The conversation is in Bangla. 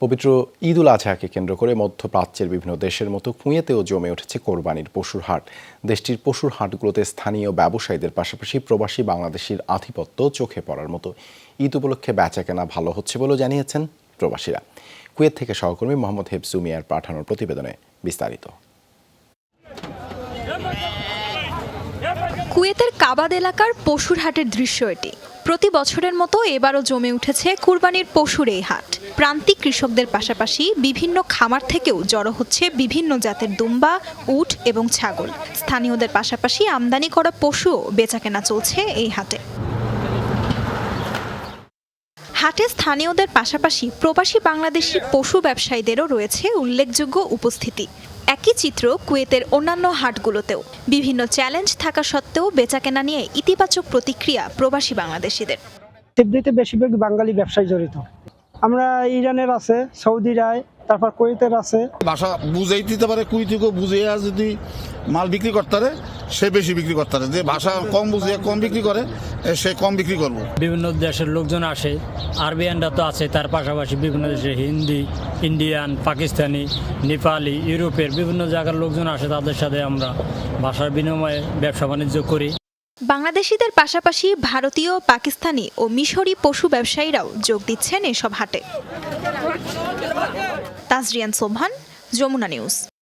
পবিত্র ঈদ উল আজহাকে কেন্দ্র করে মধ্যপ্রাচ্যের বিভিন্ন দেশের মতো কুঁয়েতেও জমে উঠেছে কোরবানির পশুর হাট। দেশটির পশুর হাটগুলোতে স্থানীয় ব্যবসায়ীদের পাশাপাশি প্রবাসী বাংলাদেশির আধিপত্য চোখে পড়ার মতো। ঈদ উপলক্ষে বেচাকেনা ভালো হচ্ছে বলেও জানিয়েছেন প্রবাসীরা। কুয়েত থেকে সহকর্মী মোহাম্মদ হেফজু মিয়ার পাঠানোর প্রতিবেদনে বিস্তারিত। কুয়েতের কাবাদ এলাকার পশুর হাটের দৃশ্য এটি। প্রতি বছরের মতো এবারও জমে উঠেছে কুরবানির পশুর এই হাট। প্রান্তিক কৃষকদের পাশাপাশি বিভিন্ন খামার থেকেও জড়ো হচ্ছে বিভিন্ন জাতের দুম্বা, উট এবং ছাগল। স্থানীয়দের পাশাপাশি আমদানি করা পশুও বেচাকেনা চলছে এই হাটে। হাটে স্থানীয়দের পাশাপাশি প্রবাসী বাংলাদেশি পশু ব্যবসায়ীদেরও রয়েছে উল্লেখযোগ্য উপস্থিতি। একই চিত্র কুয়েতের অন্যান্য হাটগুলোতেও। বিভিন্ন চ্যালেঞ্জ থাকা সত্ত্বেও বেচাকেনা নিয়ে ইতিবাচক প্রতিক্রিয়া প্রবাসী বাংলাদেশিদের। সিদ্ধিতে বেশিরভাগ বাঙালি ব্যবসায়ী জড়িত। আমরা ইরানের আছে সৌদিরায় তারপর কুয়েতের আছে। ভাষা বুঝেই দিতে পারে কুই থেকে বুঝে যদি মাল বিক্রি করতে পারে সে বেশি বিক্রি করতে পারে। যে ভাষা কম বুঝে কম বিক্রি করে সে কম বিক্রি করব। বিভিন্ন দেশের লোকজন আসে আরবিয়ানরা তো আছে তার পাশাপাশি বিভিন্ন দেশে হিন্দি ইন্ডিয়ান পাকিস্তানি নেপালি ইউরোপের বিভিন্ন জায়গার লোকজন আসে তাদের সাথে আমরা ভাষার বিনিময়ে ব্যবসা বাণিজ্য করি। বাংলাদেশিদের পাশাপাশি ভারতীয়, পাকিস্তানি ও মিশরি পশু ব্যবসায়ীরাও যোগ দিচ্ছেন এসব হাটে। তাজরিয়ান সোভান যমুনা নিউজ।